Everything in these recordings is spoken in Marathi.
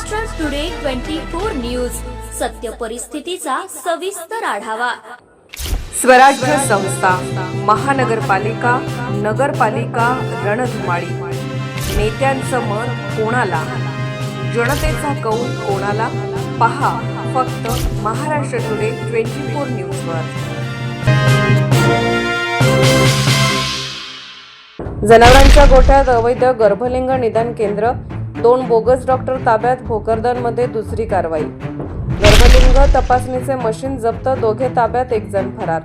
Maharashtra today twenty four news सत्य परिस्थितीचा सविस्तर आढावा. स्वराज्य संस्था महानगरपालिका नगरपालिका रणधुमाळी. नेत्यांचं मन कोणाला? जनतेचा कौल कोणाला? पहा फक्त महाराष्ट्र टुडे ट्वेंटी फोर न्यूजवर जनावरांच्या गोठ्यात अवैध गर्भलिंग निदान केंद्र दोन बोगस डॉक्टर ताब्यात भोकरदनमध्ये दुसरी कारवाई. गर्भलिंग तपासणीचे मशीन जप्त दोघे ताब्यात एक जण फरार.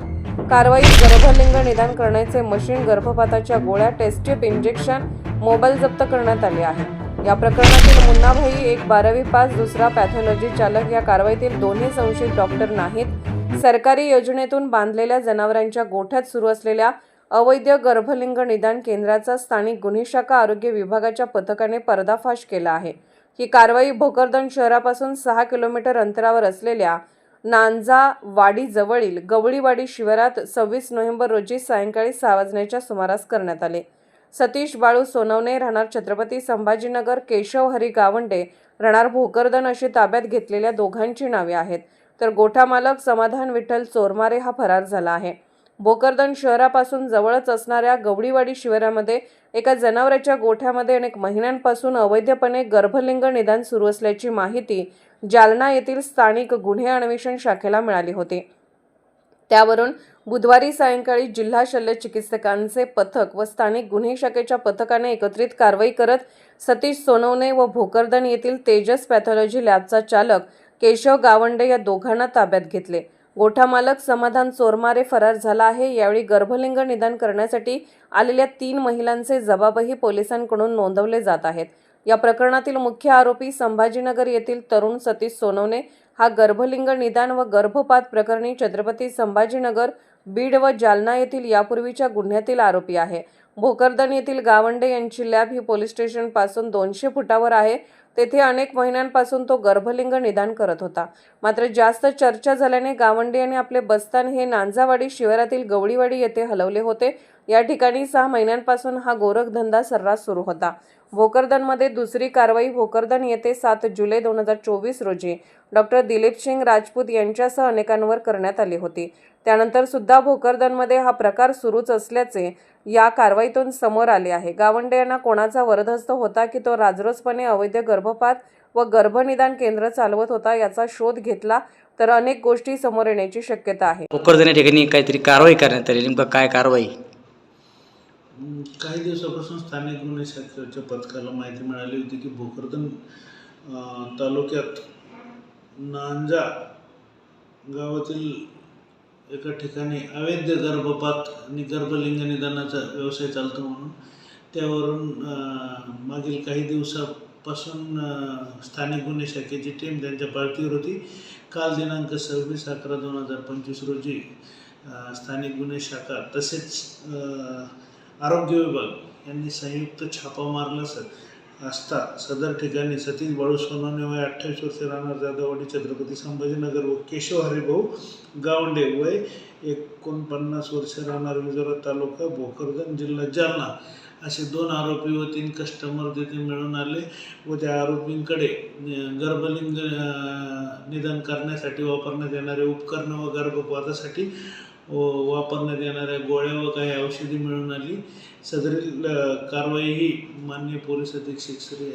कारवाईत गर्भलिंग निदान करण्याचे मशीन गर्भपाताच्या गोळ्या टेस्टिप इंजेक्शन मोबाईल जप्त करण्यात आले आहे. या प्रकरणातील मुन्नाभाई एक बारावी पास दुसरा पॅथॉलॉजी चालक. या कारवाईतील दोन्ही संशयित डॉक्टर नाहीत. सरकारी योजनेतून बांधलेल्या जनावरांच्या गोठ्यात सुरू असलेल्या अवैध गर्भलिंग निदान केंद्राचा स्थानिक गुन्हे शाखा आरोग्य विभागाच्या पथकाने पर्दाफाश केला आहे. ही कारवाई भोकरदन शहरापासून सहा किलोमीटर अंतरावर असलेल्या नांजा गवळीवाडी शिवारात सव्वीस नोव्हेंबर रोजी सायंकाळी सहा वाजण्याच्या सुमारास करण्यात आले. सतीश बाळू सोनवणे राहणार छत्रपती संभाजीनगर केशव हरी गावंडे राहणार भोकरदन अशी ताब्यात घेतलेल्या दोघांची नावे आहेत. तर गोठा मालक समाधान विठ्ठल चोरमारे हा फरार झाला आहे. भोकरदन शहरापासून जवळच असणाऱ्या गवडीवाडी शिवारामध्ये एका जनावराच्या गोठ्यामध्ये अनेक महिन्यांपासून अवैधपणे गर्भलिंग निदान सुरू असल्याची माहिती जालना येथील स्थानिक गुन्हे अन्वेषण शाखेला मिळाली होती. त्यावरून बुधवारी सायंकाळी जिल्हा शल्य चिकित्सकांचे पथक व स्थानिक गुन्हे शाखेच्या पथकाने एकत्रित कारवाई करत सतीश सोनवणे व भोकरदन येथील तेजस पॅथॉलॉजी लॅबचा चालक केशव गावंडे या दोघांना ताब्यात घेतले. गोठा मालक समाधान चोरमारे फरार झाला आहे. यावेळी गर्भलिंग निदान करण्यासाठी आलेल्या तीन महिलांचे जबाबही पोलिसांकडून नोंदवले जात आहेत. या प्रकरणातील मुख्य आरोपी संभाजीनगर येथील तरुण सतीश सोनवणे. हा गर्भलिंग निदान व गर्भपात प्रकरणी छत्रपती संभाजीनगर बीड व जालना येथील यापूर्वीच्या गुन्ह्यातील आरोपी आहे. भोकरदन येथील गावंडे यांची लॅब ही पोलीस स्टेशनपासून दोनशे फुटावर आहे. तेथे अनेक महिन्यांपासून तो गर्भलिंग निदान करत होता. मात्र जास्त चर्चा झाल्याने गावंडी आणि आपले बस्तान हे नांजावाडी शिवारातील गवळीवाडी येथे हलवले होते. या ठिकाणी सहा महिन्यांपासून हा गोरखधंदा सर्रास सुरू होता. भोकरदनमध्ये दुसरी कारवाई भोकरदन येथे सात जुलै दोन हजार चोवीस रोजी. डॉक्टर दिलीप सिंग राजपूत यांच्यासह अनेकांवर करण्यात आली होती. त्यानंतर सुद्धा भोकरदनमध्ये हा प्रकार सुरूच असल्याचे या कारवाईतून समोर आले आहे. गावंडे यांना कोणाचा वरदहस्त होता की तो राजरोसपणे अवैध गर्भपात व गर्भनिदान केंद्र चालवत होता याचा शोध घेतला तर अनेक गोष्टी समोर येण्याची शक्यता आहे. भोकरदन या ठिकाणी काहीतरी कारवाई करण्यात आली. नेमकं काय कारवाई? काही दिवसापासून स्थानिक गुन्हे शाखेच्या पथकाला माहिती मिळाली होती की भोकरदन तालुक्यात नांजा गावातील एका ठिकाणी अवैध गर्भपात आणि गर्भलिंग निदानाचा व्यवसाय चालतो म्हणून त्यावरून मागील काही दिवसापासून स्थानिक गुन्हे शाखेची टीम त्यांच्या पार्टीवर होती. काल दिनांक सव्वीस अकरा दोन हजार पंचवीस रोजी स्थानिक गुन्हे शाखा तसेच आरोग्य विभाग यांनी संयुक्त छापा मारला सर असता सदर ठिकाणी सतीश बाळू सोनवणे वय अठ्ठावीस वर्षे राहणार जाधववाडी छत्रपती संभाजीनगर व केशव हरिभाऊ गावंडे वय एकोणपन्नास वर्षे राहणार विजोरा तालुका भोकरदन जिल्हा जालना. असे दोन आरोपी व तीन कस्टमर तिथे मिळून आले व त्या आरोपींकडे गर्भलिंग निदान करण्यासाठी वापरण्यात येणारे उपकरणं व गर्भपातासाठी व वापरण्यात येणाऱ्या गोळ्या व काही औषधी मिळून आली. सदरील कारवाई ही मान्य पोलीस अधीक्षक Shri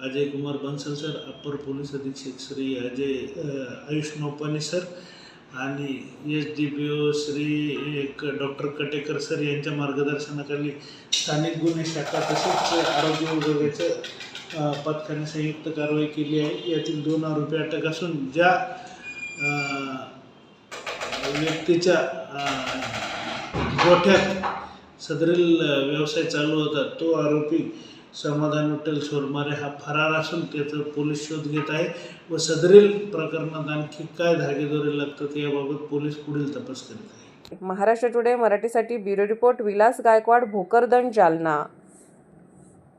Ajay Kumar Bansal sir upper police अधीक्षक श्री अजय आयुष नौपानी सर आणि S D P O Shri एक डॉक्टर कटेकर सर यांच्या मार्गदर्शनाखाली स्थानिक गुन्हे शाखा तसेच आरोग्य विभागाच्या पथकाने संयुक्त कारवाई केली आहे. यातील दोन आरोपी अटक असून ज्या व्यक्तीच्या गोठ्यात सदरील व्यवसाय चालू होता तो आरोपी समाधान विठ्ठल सोरमारे हा फरार असून त्याचा पोलीस शोध घेत आहे व सदरील प्रकरणात आणखी काय धागेदोरे लागतात याबाबत पोलीस पुढील तपास करीत आहे. महाराष्ट्र टुडे मराठीसाठी ब्युरो रिपोर्ट विलास गायकवाड भोकरदन जालना.